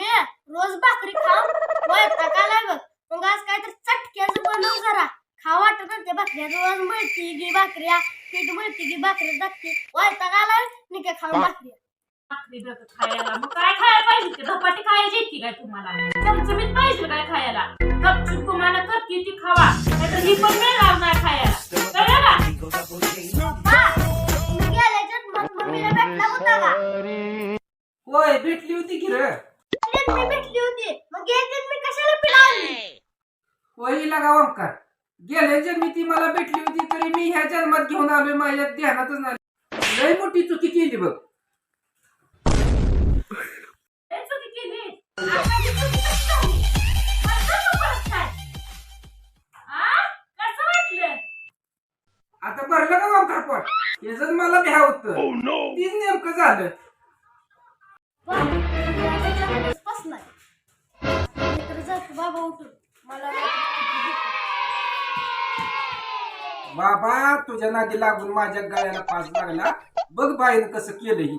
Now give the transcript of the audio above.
Mummy रोज भाकरी खाऊ वैतागाला बघ. मग आज काय तर चटक्याचं बनव जरा. खा वाटत ते भाकऱ्या रोज मिळती गी भाकऱ्या पीठ मिळती गी भाकरी टाकते वैतागाला निके खाऊन भाकरी. भाकरी देतो खायला. मग काय खायला पाहिजे? ते धपाटी खायची येते काय तुम्हाला? चमचमीत पाहिजे काय खायला? गपचूप तुम्हाला करते ती खावा. नाहीतर ही पण मिळणार नाही खायला. कळलं गेल्याच्यात मग मम्मीला भेटला होता का? होय भेटली होती की रे होय लगा ओंकार गेल्या जन्मी ती मला भेटली होती तरी मी ह्या जन्मात घेऊन आलोय माझ्या ध्यानातच नाही लय मोठी चुकी केली बघ. लय चुकी केली. आता चुकी कशी झाली? करतो तू परत काय? आ? कसं वाटलं? आता भरलं का ओंकार पण याच मला भ्या होत. तीच नेमकं झालं. बाबा उठून. मला बाबा तुझ्या नादी लागून माझ्या गाळ्याला पाच लागला. बघ बाईन कसं केलं ही